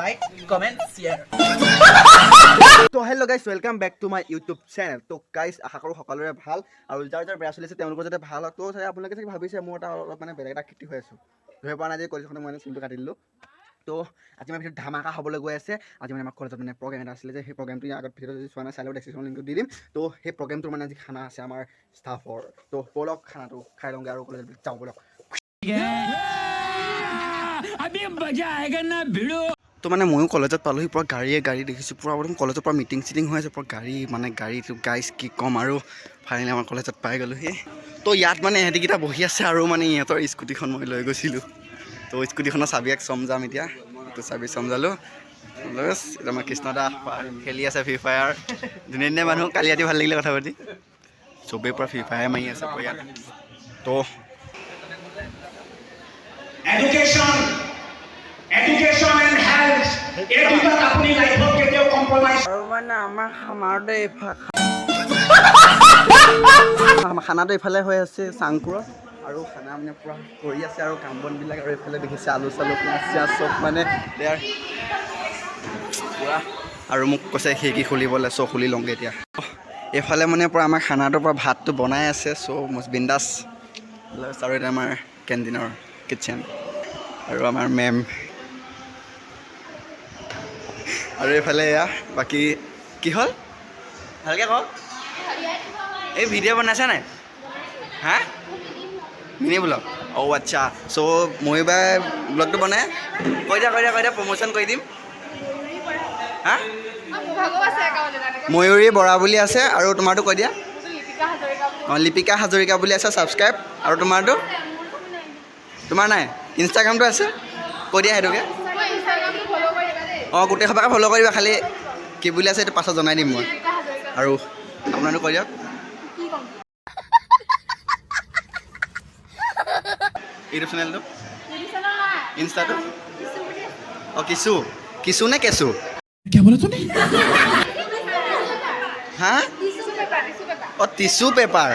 Like comment share তো hello' guys welcome back to my YouTube channel তো guys আশা কৰোঁ সকলোৰে ভালো আৰু যাৰ যাৰ বেয়া চলিছে তেওঁলোকৰ যাতে ভালো হওক তো চাগে আপোনালোকে চাগে ভাবিছে মোৰ এটা অলপ মানে বেলেগ এটা কৃতি হৈ আছোঁ। ধৰিব পৰা নাই যে কলেজখনত মই চিমটো কাটি দিলোঁ। তো আজি মানে ভিডিঅ'ত ধামাকা হ'বলৈ গৈ আছে। আজি মানে আমাৰ কলেজত মানে প্ৰগ্ৰেম এটা আছিলে যে সেই প্ৰগ্ৰেমটো আগত ভিডিঅ'টো যদি চোৱা নাই চাই ল'ব ডেছক্ৰিপশ্যন লিংকটো দি দিম। তো সেই প্ৰগ্ৰেমটোৰ মানে আজি খানা আছে আমাৰ ষ্টাফৰ তো ব'লক খানাটো খাই লওঁগৈ আৰু কলেজত যাওঁ ব'লক তো মানে ময়ো কলেজত পালোহি, পূৰা গাড়ীয়ে গাড়ী দেখিছোঁ, পূৰা একদম কলেজৰ পৰা মিটিং চিটিং হৈ আছে, পূৰা গাড়ী মানে গাড়ীটো গাইজ কি ক'ম আৰু ফাইনেলি আমাৰ কলেজত পাই গ'লোহি। তো ইয়াত মানে ইহঁতিকেইটা বহি আছে আৰু মানে ইহঁতৰ স্কুটিখন মই লৈ গৈছিলোঁ। তো স্কুটিখনৰ চাবিয়াক চমজাম এতিয়া, তো চাবি চমজালোঁ। আমাৰ কৃষ্ণদা খেলি আছে ফ্ৰী ফায়াৰ ধুনীয়া ধুনীয়া মানুহ, কালি ৰাতি ভালো লাগিলে কথা পাতি। চবেই পূৰা ফ্ৰী ফায়াৰ মাৰি আছে ইয়াত। তো খানাটো এইফালে হৈ আছে চাংকুৰত। আৰু খানা মানে পূৰা কৰি আছে আৰু কাম বনবিলাক আৰু এইফালে দেখিছে আলু চালু পিঁয়াজ চব মানে দেয়াৰ পূৰা। আৰু মোক কৈছে খিৰিকী খুলিবলৈ? চ' খুলি লওঁগৈ এতিয়া। এইফালে মানে পূৰা আমাৰ খানাটোৰ পৰা ভাতটো বনাই আছে, চ' মষ্ট বিন্দাছ। আৰু এতিয়া আমাৰ কেণ্টিনৰ কিটচেন আৰু আমাৰ মেম আৰু এইফালে এয়া, বাকী কি হ'ল? ভালকৈ কওক এই ভিডিঅ' বনাইছা নাই? হা? মিনি ব্লগ অঁ আচ্ছা। চ' মই বাই ব্লগটো বনাই, কৈ দিয়া কৈ দিয়া কৈ দিয়া প্ৰমোশ্যন কৰি দিম। হা? ময়ূৰী বৰা বুলি আছে আৰু তোমাৰটো কৈ দিয়া। অঁ, লিপিকা হাজৰিকা বুলি আছে ছাবস্ক্ৰাইব আৰু তোমাৰটো? তোমাৰ নাই? ইনষ্টাগ্ৰামটো আছে? কৈ দিয়া সেইটোকে। অঁ গোটেই সবাকে ফ'ল' কৰিবা খালি। কি বুলি আছে এইটো পাছত জনাই দিম মই। আৰু আপোনালোকে কৈ দিয়ক। ইউটিউব চেনেলটো? ইনষ্টাটো? অঁ কিছু কিছু নে কেঁচু হা? অঁ টিচু পেপাৰ।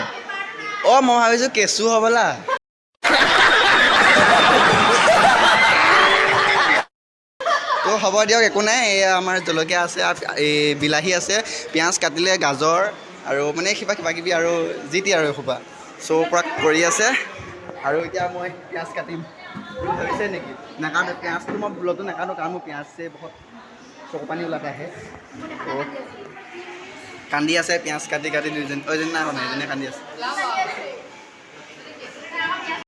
অঁ মই ভাবিছোঁ কেঁচু হ'বলা। তো হ'ব দিয়ক একো নাই এয়া আমাৰ জলকীয়া আছে এই বিলাহী আছে পিঁয়াজ কাটিলে গাজৰ আৰু মানে কিবা কিবা কিবি আৰু যি টি আৰু এসোপা। চ' পূৰা কৰি আছে আৰু এতিয়া মই পিঁয়াজ কাটিম। ভাবিছে নেকি? নাকাটো পিঁয়াজটো মই ভুলতো নাকাটো কাৰণ মোৰ পিঁয়াজে বহুত চকু পানী ওলাতে আহে। কান্দি আছে পিঁয়াজ কাটি কাটি দুইজনী অ' এজনী নাই এজনীয়ে কান্দি আছে।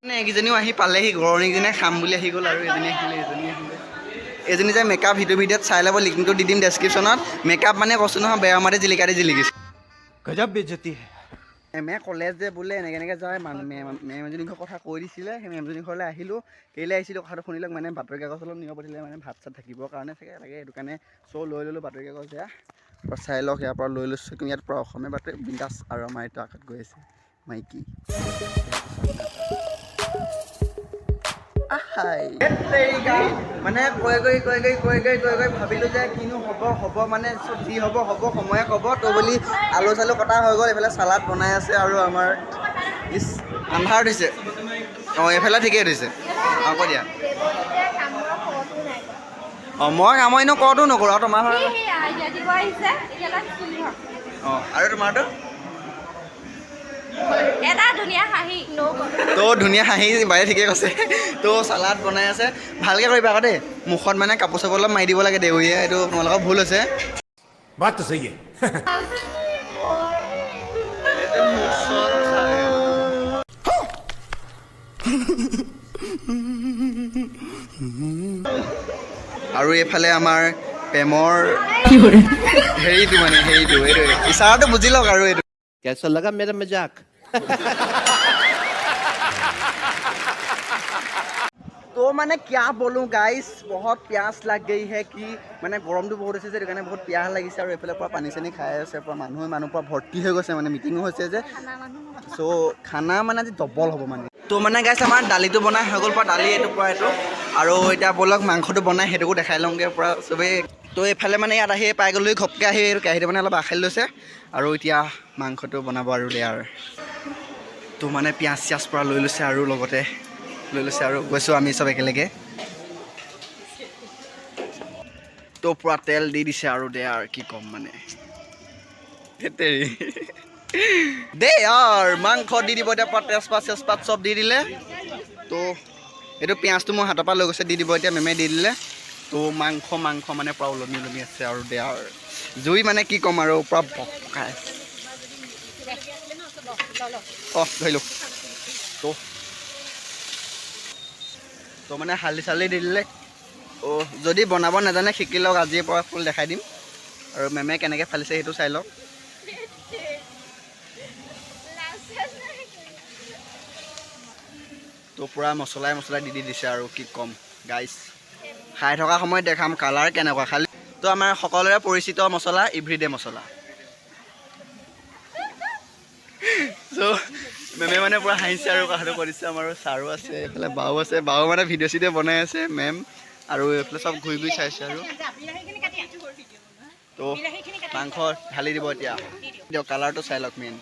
মানে এইকেইজনীও আহি পালেহি ঘৰণীকেইজনীয়ে খাম বুলি আহি গ'ল আৰু এজনী আহিলে এজনী আহিলে। এজনী যে মেকআপ সিটো ভিডিঅ'ত চাই ল'ব লিংকটো দি দিম ডেছক্ৰিপশ্যনত মেকআপ মানে কৈছোঁ নহয় বেয়া মাৰি জিলিকাৰি জিলিকিছে। গজব বেজতি মেমে ক'লে যে বোলে এনেকৈ এনেকৈ যায় মানুহ মেম এজনীৰ ঘৰৰ কথা কৈ দিছিলে সেই মেমজনীৰ ঘৰলৈ আহিলোঁ। কেলৈ আহিছিলোঁ কথাটো শুনিলক মানে বাতৰি কাগজ অলপ নিব পঠিলে মানে ভাত চাত থাকিবৰ কাৰণে থাকে লাগে সেইটো কাৰণে চ' লৈ ল'লোঁ বাতৰি কাগজ এয়া চাই লওক ইয়াৰ পৰা লৈ লৈছোঁ কিন্তু ইয়াত পৰা অসমীয়া বাতৰি বিন্দাছ আৰু আমাৰ এইটো আগত গৈ আছে মাইকী। আহাই। মানে কৈ গৈ কৈ গৈ কৈ গৈ কৈ গৈ ভাবিলোঁ যে কিনো হ'ব হ'ব মানে চব যি হ'ব হ'ব সময়ে ক'ব। তো বুলি আলু চালু কটা হৈ গ'ল এইফালে চালাড বনাই আছে আৰু আমাৰ ইছ আন্ধাৰ দিছে অঁ এইফালে ঠিকেই দিছে। অঁ কৈ দিয়া। অঁ মই কাম এনেও কতো নকৰোঁ আৰু তোমাৰ অঁ আৰু তোমাৰতো এটা ধুনীয়া হাঁহি তো ধুনীয়া হাঁহি বাইৰে ঠিকে কৈছে। তো চালাড বনাই আছে। ভালকে কৰিবা আকৌ দেই। মুখত মানে কাপোৰ চাপোৰ অলপ মাৰি দিব লাগে দেউৰীয়ে এইটো তোমালোকৰ ভুল হৈছে। ইয়ে। আৰু এইফালে আমাৰ প্ৰেমৰ হেৰিটো মানে হেৰিটো এইটো। ইচাৰাটো বুজি লওক আৰু এইটো। कैसा लगा मेरा मजाक তো মানে কিয়া বলো গাইছ বহুত পিয়াজ লাগ গই হে কি মানে গৰমটো বহুত হৈছে যে সেইটো কাৰণে বহুত পিয়াহ লাগিছে আৰু এইফালে পৰা পানী চানী খাই আছে পৰা মানুহে মানুহ পৰা ভৰ্তি হৈ গৈছে মানে মিটিঙো হৈছে যে চ' খানা মানে আজি ডবল হ'ব মানে তো মানে গাইছ আমাৰ দালিটো বনাই হৈ গ'ল পৰা দালি এইটো পৰা এইটো আৰু এতিয়া ব'লক মাংসটো বনাই সেইটোকো দেখাই লওঁগৈ পৰা চবেই তো এইফালে মানে ইয়াত আহি পাই গ'লো ঘপকৈ আহি এইটো কেৰাহীটো মানে অলপ আখালি লৈছে। আৰু এতিয়া মাংসটো বনাব আৰু দেয়াৰ তো মানে পিঁয়াজ চিয়াজ পৰা লৈ লৈছে আৰু লগতে লৈ লৈছে আৰু গৈছোঁ আমি চব একেলগে। তো পূৰা তেল দি দিছে আৰু দে আৰু কি ক'ম মানে। দেই আৰু মাংস দি দিব এতিয়া পূৰা তেজপাত চেজপাত চব দি দিলে। তো এইটো পিঁয়াজটো মোৰ হাতৰ পৰা লৈ গৈছে দি দিব এতিয়া মেমে দি দিলে। তো মাংস মাংস মানে পূৰা ওলমি ওলমি আছে আৰু দে জুই মানে কি ক'ম আৰু, পূৰা আছে। অঁ ধৰিলোঁ। তো। তো মানে হালধি চালধি দি দিলে। অ' যদি বনাব নাজানে, শিকি লওক, আজিৰ পৰা ফুল দেখাই দিম। আৰু মেমে কেনেকৈ ফালিছে সেইটো চাই লওক। তো পূৰা মছলাই মছলাই দি দি দিছে আৰু কি ক'ম। গাইছ খাই থকা সময়ত দেখাম কালাৰ কেনেকুৱা খালি তো আমাৰ সকলোৰে পৰিচিত মছলা ইভৰিডে মছলা। চ' মেমে মানে পূৰা হাঁহিছে আৰু কথাটো কৈ দিছে আমাৰ ছাৰো আছে এইফালে বাও আছে বাও মানে ভিডিঅ' চিডিঅ' বনাই আছে মেম আৰু এইফালে চব ঘূৰি ঘূৰি চাইছে আৰু। তো মাংস ঢালি দিব এতিয়া। দিয়ক কালাৰটো চাই লওক মেইন।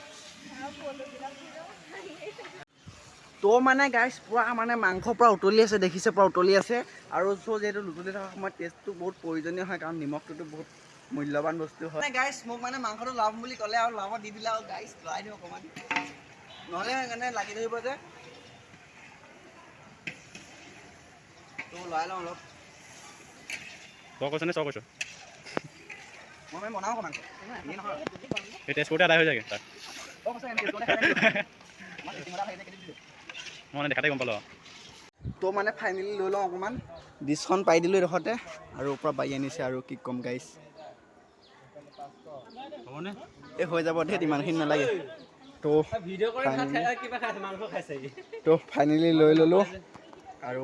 তো মানে গাইছ পূৰা মানে মাংস পূৰা উতলি আছে দেখিছে পূৰা উতলি আছে। আৰু চ' যিহেতু উতলি থকা সময়ত টেষ্টটো বহুত প্ৰয়োজনীয় হয় কাৰণ নিমখটোতো বহুত মূল্যৱান বস্তু হয়। গাইছ মোক মানে মাংসটো লাভ বুলি ক'লে আৰু লাভত দি দিলে আৰু গাইছ লৰাই দিওঁ অকণমান। নহ'লে সেইকাৰণে লাগি ধৰিব যে। তো লৰাই লওঁ অলপ। তই কৈছ নে কৈছ? মই মানে বনাওঁ অকণমান। টেষ্ট কৰোঁতে আদায় হৈ যায়গৈ তাৰ মানে দেখাতে গম পালোঁ তো মানে ফাইনেলি লৈ লওঁ অকণমান। ডিছখন পাই দিলোঁ এডোখৰতে আৰু ওপৰত বাঢ়ি আনিছে আৰু কি ক'ম গাইছ হ'বনে? এই হৈ যাব ধেত ইমানখিনি নালাগে। তো finally- তো ফাইনেলি লৈ ল'লোঁ আৰু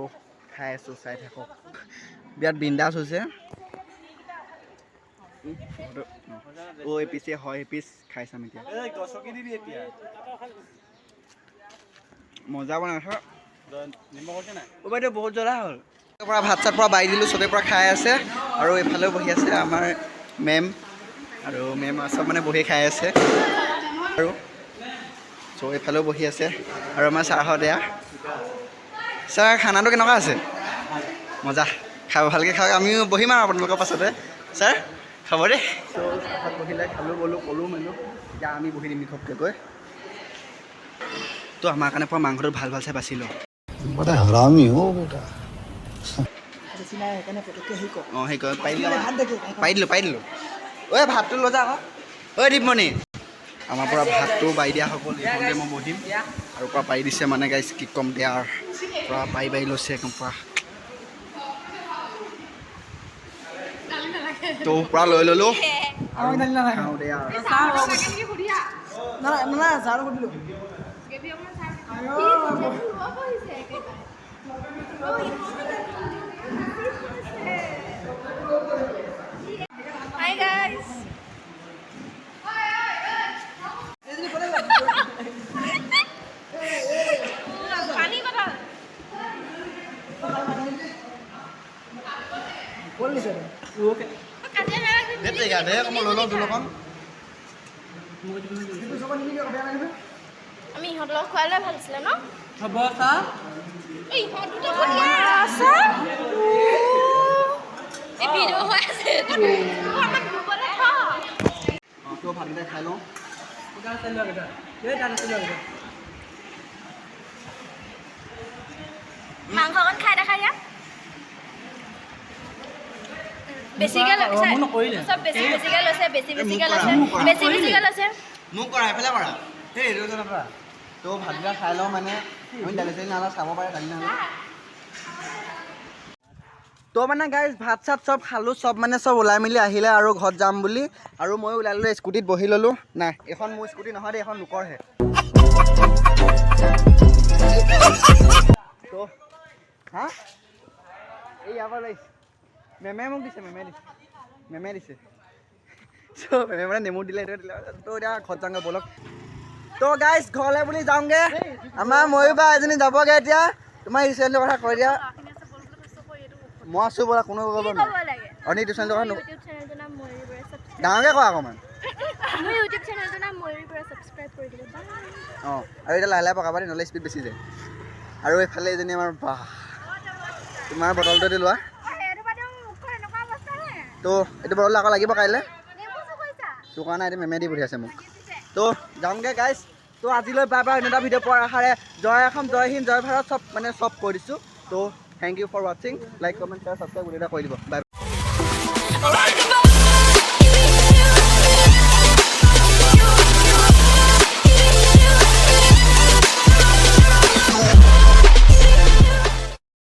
খাই আছোঁ চাই থাকক। বিৰাট বিন্দাছ হৈছে। অ' এই পিছে হয় এই পিচ খাই চাম এতিয়া। মজা বনাইছ অ' বাইদেউ বহুত জ্বলা হ'ল। পৰা ভাত চাত পৰা বাঢ়ি দিলোঁ চবেই পৰা খাই আছে। আৰু এইফালেও বহি আছে আমাৰ মেম। আৰু মেম চব মানে বহি খাই আছে। আৰু চ' এইফালেও বহি আছে। আৰু আমাৰ ছাৰহঁত এয়া। ছাৰ খানাটো কেনেকুৱা আছে? মজা। খাব ভালকৈ খাওক। আমিও বহিম আৰু আপোনালোকৰ পাছতে। ছাৰ খাব দেই। চ' ছাৰহঁত বহিলে খালোঁ ব'লোঁ ক'লোঁ মেলোঁ। এতিয়া আমি বহি দিম ঘপকৈ গৈ। তো আমাৰ কাৰণে পৰা মাংসটো ভালো ভালো চাই বাছি লওঁ হাৰামি অ' বেটা অঁ পাৰি দিলোঁ পাৰি দিলোঁ ঐ ভাতটো লৈ আকৌ ঐ দীপমণি আমাৰ পৰা ভাতটো বাই দিয়া সকল এইখনতে মই বহিম আৰু পৰা পাৰি দিছে মানে গাইছ কি ক'ম দিয়া পৰা পাৰি বাৰি লৈছে একদম পৰা তো পৰা লৈ ল'লোঁ খাওঁ দিয়া পানী বটল কাজিয়া নালাগে দে তেৰিকা দে আকৌ আমি ইহঁতৰ লগত খোৱালে ভালো আছিলে ন? হ'ব ইহঁত আছে এই ভিডিঅ' হৈ আছে। তো ভাতকেইটা খাই লওঁ। দেখা ইয়াত। বেছিকৈ লৈছে বেছি বেছিকৈ লৈছে বেছি বেছিকৈ লৈছে। বেছি বেছিকৈ লৈছে। মোক কৰা এইফালে কৰা। তো ভাতকেইটা খাই লওঁ মানে। আমি দালি চালি নালা চাব পাৰে দালি নালা তো মানে গাইজ ভাত চাত চব খালোঁ চব মানে চব ওলাই মেলি আহিলে আৰু ঘৰত যাম বুলি। আৰু ময়ো ওলাই ল'লোঁ স্কুটিত বহি ল'লোঁ। নাই এইখন মোৰ স্কুটি নহয় দেই এইখন লোকৰহে তো হা? এই ইয়াৰ পৰা মেমে মোক দিছে মেমে দিছে। মেমে দিছে। চ' মেমে মানে নেমু দিলে সেইটো দিলে তো এতিয়া ঘৰত যাওঁগৈ ব'লক। তো গাইজ ঘৰলৈ বুলি যাওঁগৈ। আমাৰ ময়ূৰ বা এজনী যাবগৈ এতিয়া। তোমাৰ ৰিচেণ্টৰ কথা কৈ দিয়া। মই আছোঁ বোলা কোনো ক'ব নোৱাৰে অনি কথা ডাঙৰকৈ কোৱা অকণমান। অঁ আৰু এতিয়া লাহে লাহে পকাবা দেই নহ'লে স্পীড বেছি যায় আৰু এইফালে এজনী আমাৰ বাহ। তোমাৰ বটলটো দি লোৱা। তো এইটো বৰলৈ আকৌ লাগিব কাইলৈ। চোকা নাই এইটো মেমে দি পঠিয়াইছে মোক। তো যাওঁগৈ গাইজ তো আজিলৈ বাই বাই অন্য এটা ভিডিঅ' পোৱাৰ আশাৰে জয় অসম জয় হিন্দ, জয় ভাৰত, চব মানে চব কৈ দিছোঁ তো থেংক ইউ ফৰ ৱাচিং লাইক কমেণ্ট শ্বেয়াৰ ছাবস্ক্ৰাইব কৰি দিব। বাই